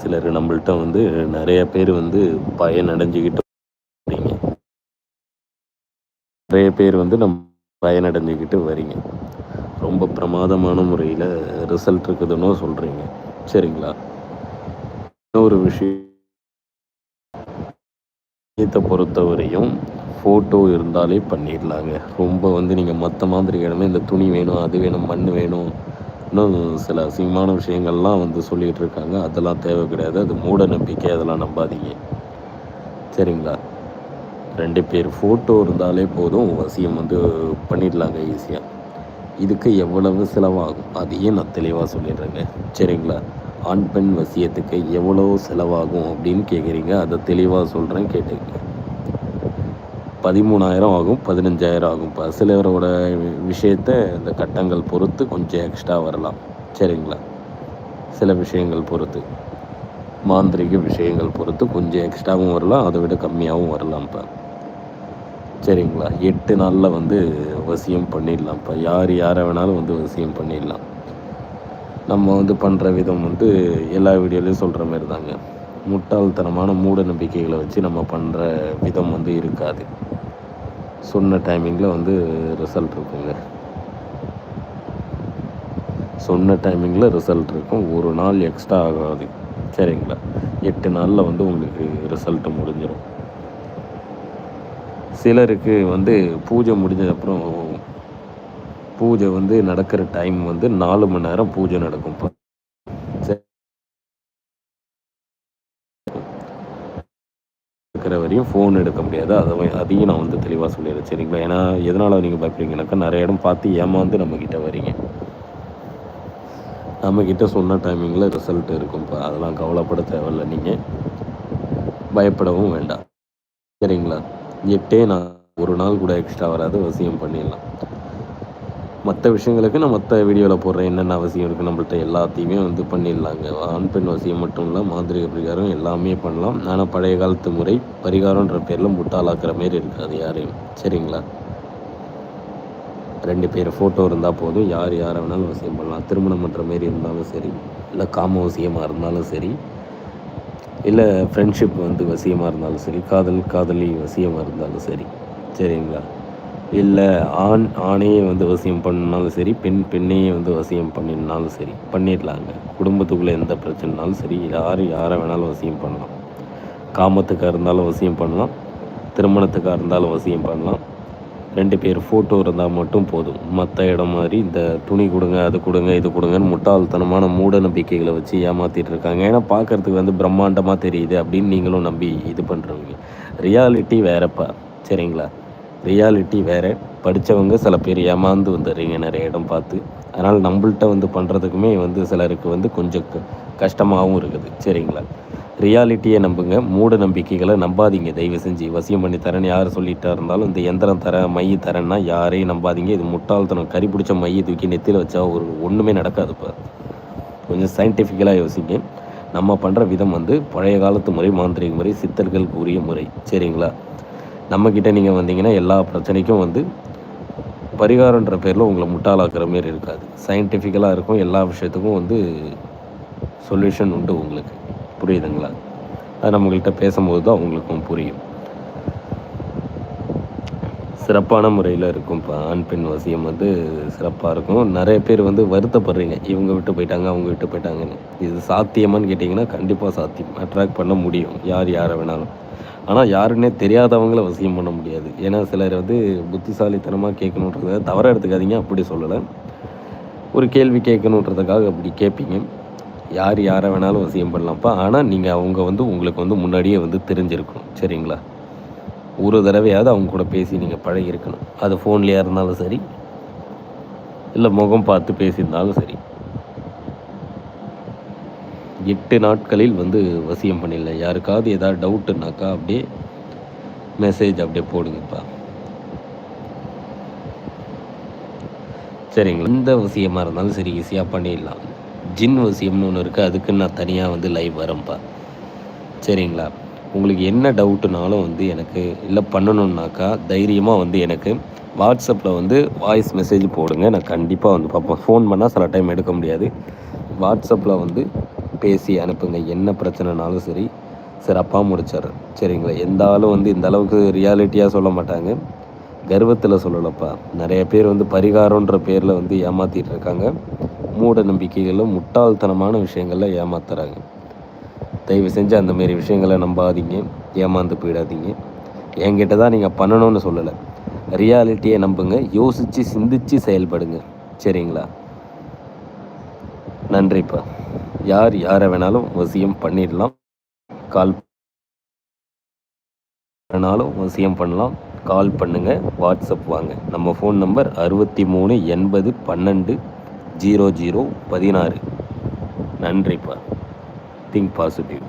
சிலர் நம்மள்ட்ட வந்து நிறைய பேர் வந்து பயனடைஞ்சுக்கிட்டு வரீங்க. நிறைய பேர் வந்து நம் பயனடைஞ்சுக்கிட்டு வரீங்க. ரொம்ப பிரமாதமான முறையில் ரிசல்ட் இருக்குதுன்னு சொல்கிறீங்க சரிங்களா? இன்னொரு விஷயத்தை பொறுத்தவரையும் ஃபோட்டோ இருந்தாலே பண்ணிடலாங்க. ரொம்ப வந்து நீங்கள் மற்ற மாதிரி இடமே இந்த துணி வேணும் அது வேணும் மண் வேணும் இன்னும் சில அசிங்கமான விஷயங்கள்லாம் வந்து சொல்லிகிட்டு இருக்காங்க. அதெல்லாம் தேவை கிடையாது. அது மூட நம்பிக்கை. அதெல்லாம் நம்பாதீங்க. சரிங்களா? ரெண்டு பேர் ஃபோட்டோ இருந்தாலே போதும். வசியம் வந்து பண்ணிடலாங்க ஈஸியாக இதுக்கு எவ்வளவு செலவாகும்? அதையே நான் தெளிவாக சொல்லிடுறேங்க. சரிங்களா? ஆண் பெண் வசியத்துக்கு எவ்வளோ செலவாகும் அப்படின்னு கேட்குறீங்க அதை தெளிவாக சொல்கிறேன் கேட்டுக்கங்க. பதிமூணாயிரம் ஆகும் பதினஞ்சாயிரம் ஆகும். இப்போ சிலவரோட விஷயத்த இந்த கட்டங்கள் பொறுத்து கொஞ்சம் எக்ஸ்ட்ரா வரலாம். சரிங்களா? சில விஷயங்கள் பொறுத்து. மாந்திரிக விஷயங்கள் பொறுத்து கொஞ்சம் எக்ஸ்ட்ராவும் வரலாம் அதை விட கம்மியாகவும் வரலாம் இப்போ. சரிங்களா? எட்டு நாளில் வந்து வசியம் பண்ணிடலாம் இப்போ. யார் யாரை வேணாலும் வந்து வசியம் பண்ணிடலாம். நம்ம வந்து பண்ணுற விதம் வந்து எல்லா வீடியோலையும் சொல்கிற மாதிரி தாங்க முட்டாள்தனமான மூட நம்பிக்கைகளை வச்சு நம்ம பண்ணுற விதம் வந்து இருக்காது. சொன்ன டைமிங்கில் வந்து ரிசல்ட் இருக்குங்க. சொன்ன டைமிங்கில் ரிசல்ட் இருக்கும். ஒரு நாள் எக்ஸ்ட்ரா ஆகாது. சரிங்களா? எட்டு நாளில் வந்து உங்களுக்கு ரிசல்ட் முடிஞ்சிடும் சிலருக்கு வந்து பூஜை முடிஞ்சதுக்கப்புறம் பூஜை வந்து நடக்கிற டைம் வந்து நாலு மணி நேரம் பூஜை நடக்கும் இப்போ இருக்கிற வரையும் ஃபோன் எடுக்க முடியாது. அதை அதையும் நான் வந்து தெளிவாக சொல்லிடுறேன். சரிங்களா? ஏன்னா எதனால் நீங்கள் பயப்படுறீங்கனாக்கா நிறைய இடம் பார்த்து ஏமாந்து நம்மக்கிட்ட வரீங்க. நம்மக்கிட்ட சொன்ன டைமிங்கில் ரிசல்ட் இருக்கும் இப்போ அதெல்லாம் கவலைப்பட தேவையில்ல. நீங்கள் பயப்படவும் வேண்டாம். சரிங்களா? எட்டே நான் ஒரு நாள் கூட எக்ஸ்ட்ரா வராது. அவசியம் பண்ணிடலாம். மற்ற விஷயங்களுக்கு நான் மற்ற வீடியோவில் போடுறேன். என்னென்ன அவசியம் இருக்குது நம்மள்ட்ட எல்லாத்தையுமே வந்து பண்ணிடலாங்க. ஆண் பெண் வசியம் மட்டும் இல்லை மாந்திரிக பரிகாரம் எல்லாமே பண்ணலாம். ஆனால் பழைய காலத்து முறை பரிகாரன்ற பேரில் முட்டாளாக்குற மாரி இருக்காது யாரையும். சரிங்களா? ரெண்டு பேர் ஃபோட்டோ இருந்தால் போதும். யார் யாரை வேணாலும் வசியம் பண்ணலாம். திருமணம் பண்ணுற மாரி இருந்தாலும் சரி. இல்லை காம வசியமாக இருந்தாலும் சரி. இல்லை ஃப்ரெண்ட்ஷிப் வந்து வசியமாக இருந்தாலும் சரி. காதல் காதலி வசியமாக இருந்தாலும் சரி. சரிங்களா? இல்லை ஆண் ஆணையே வந்து வசியம் பண்ணினாலும் சரி பெண் பெண்ணையே வந்து வசியம் பண்ணினாலும் சரி பண்ணிடலாங்க. குடும்பத்துக்குள்ளே எந்த பிரச்சனைனாலும் சரி யார் யாரை வேணாலும் வசியம் பண்ணலாம். காமத்துக்காக இருந்தாலும் வசியம் பண்ணலாம். திருமணத்துக்காக இருந்தாலும் வசியம் பண்ணலாம். ரெண்டு பேர் ஃபோட்டோ இருந்தால் மட்டும் போதும். மற்ற இடம் மாதிரி இந்த துணி கொடுங்க அது கொடுங்க இது கொடுங்கன்னு முட்டாள்தனமான மூட நம்பிக்கைகளை வச்சு ஏமாற்றிட்டு இருக்காங்க. ஏன்னா பார்க்குறதுக்கு வந்து பிரம்மாண்டமாக தெரியுது அப்படின்னு நீங்களும் நம்பி இது பண்ணுறவங்க ரியாலிட்டி வேறப்பா. சரிங்களா? ரியாலிட்டி வேறு. படித்தவங்க சில பேர் ஏமாந்து வந்துடுறீங்க நிறைய இடம் பார்த்து. அதனால் நம்மள்ட்ட வந்து பண்ணுறதுக்குமே வந்து சிலருக்கு வந்து கொஞ்சம் கஷ்டமாகவும் இருக்குது. சரிங்களா? ரியாலிட்டியை நம்புங்க. மூட நம்பிக்கைகளை நம்பாதீங்க. தயவு செஞ்சு வசியம் பண்ணி தரேன்னு யார் சொல்லிட்டா இருந்தாலும் இந்த எந்திரம் தர மை தரேன்னா யாரையும் நம்பாதீங்க. இது முட்டாள்தனம். கறி பிடிச்ச மையை தூக்கி நெத்தியில் வச்சா ஒரு ஒன்றுமே நடக்காது இப்போ கொஞ்சம் சயின்டிஃபிக்கலாக யோசிங்க. நம்ம பண்ணுற விதம் வந்து பழைய காலத்து முறை மாந்திரிக முறை சித்தர்கள் கூறிய முறை. சரிங்களா? நம்மக்கிட்ட நீங்கள் வந்தீங்கன்னா எல்லா பிரச்சனைக்கும் வந்து பரிகாரன்ற பேரில் உங்களை முட்டாளாக்குற மாரி இருக்காது. சயின்டிஃபிக்கலாக இருக்கும். எல்லா விஷயத்துக்கும் வந்து சொல்யூஷன் உண்டு உங்களுக்கு. புரியுதுங்களா? அது நம்மகிட்ட பேசும்போது தான் உங்களுக்கும் புரியும். சிறப்பான முறையில் இருக்கும்ப்பா. ஆண் பெண் வசியம் வந்து சிறப்பாக இருக்கும். நிறைய பேர் வந்து வருத்தப்படுறீங்க. இவங்க விட்டு போயிட்டாங்க அவங்க விட்டு போயிட்டாங்கன்னு. இது சாத்தியமான்னு கேட்டிங்கன்னா கண்டிப்பாக சாத்தியம். அட்ராக்ட் பண்ண முடியும். யார் யாரை வேணாலும். ஆனால் யாருன்னே தெரியாதவங்கள வசியம் பண்ண முடியாது. ஏன்னா சிலர் வந்து புத்திசாலித்தனமாக கேட்கணுன்றத தவற எடுத்துக்காதீங்க. அப்படி சொல்லலை. ஒரு கேள்வி கேட்கணுன்றதுக்காக அப்படி கேட்பீங்க. யார் யாரை வேணாலும் வசியம் பண்ணலாம்ப்பா. ஆனால் நீங்கள் அவங்க வந்து உங்களுக்கு வந்து முன்னாடியே வந்து தெரிஞ்சிருக்கணும். சரிங்களா? ஒரு தடவையாவது அவங்க கூட பேசி நீங்கள் பழகியிருக்கணும். அது ஃபோன்லேயா இருந்தாலும் சரி இல்லை முகம் பார்த்து பேசியிருந்தாலும் சரி. எட்டு நாட்களில் வந்து வசியம் பண்ணிடல. யாருக்காவது ஏதாவது டவுட்டுனாக்கா அப்படியே மெசேஜ் அப்படியே போடுங்கப்பா. சரிங்களா? எந்த வசியமாக இருந்தாலும் சரி ஈஸியாக பண்ணிடலாம். ஜின் வசியம்னு ஒன்று இருக்குது அதுக்குன்னு நான் தனியாக வந்து லைவ் வரேன்ப்பா. சரிங்களா? உங்களுக்கு என்ன டவுட்டுனாலும் வந்து எனக்கு இல்லை பண்ணணுன்னாக்கா தைரியமாக வந்து எனக்கு வாட்ஸ்அப்பில் வந்து வாய்ஸ் மெசேஜ் போடுங்க. நான் கண்டிப்பாக வந்து பார்ப்போம் ஃபோன் பண்ணால் சில டைம் எடுக்க முடியாது. வாட்ஸ்அப்பில் வந்து பேசி அனுப்புங்க. என்ன பிரச்சனைனாலும் சரி. சிறப்பாக முடிச்சிடுறேன் சரிங்களா? எந்த ஆளும் வந்து இந்த அளவுக்கு ரியாலிட்டியாக சொல்ல மாட்டாங்க. கர்வத்தில் சொல்லலப்பா. நிறைய பேர் வந்து பரிகாரன்ற பேரில் வந்து ஏமாற்றிட்டு இருக்காங்க. மூட நம்பிக்கைகளும் முட்டாள்தனமான விஷயங்களில் ஏமாத்துறாங்க. தயவு செஞ்சு அந்தமாரி விஷயங்களை நம்பாதீங்க. ஏமாந்து போயிடாதீங்க. என்கிட்ட தான் நீங்கள் பண்ணணும்னு சொல்லலை. ரியாலிட்டியை நம்புங்க. யோசித்து சிந்தித்து செயல்படுங்க. சரிங்களா? நன்றிப்பா. யார் யாரை வேணாலும் வசியம் பண்ணிடலாம். கால் வேணாலும் வசியம் பண்ணலாம். கால் பண்ணுங்கள் வாட்ஸ்அப் வாங்க. நம்ம ஃபோன் நம்பர் அறுபத்தி மூணு எண்பது பன்னெண்டு ஜீரோ ஜீரோ பதினாறு. நன்றிப்பா. Think positive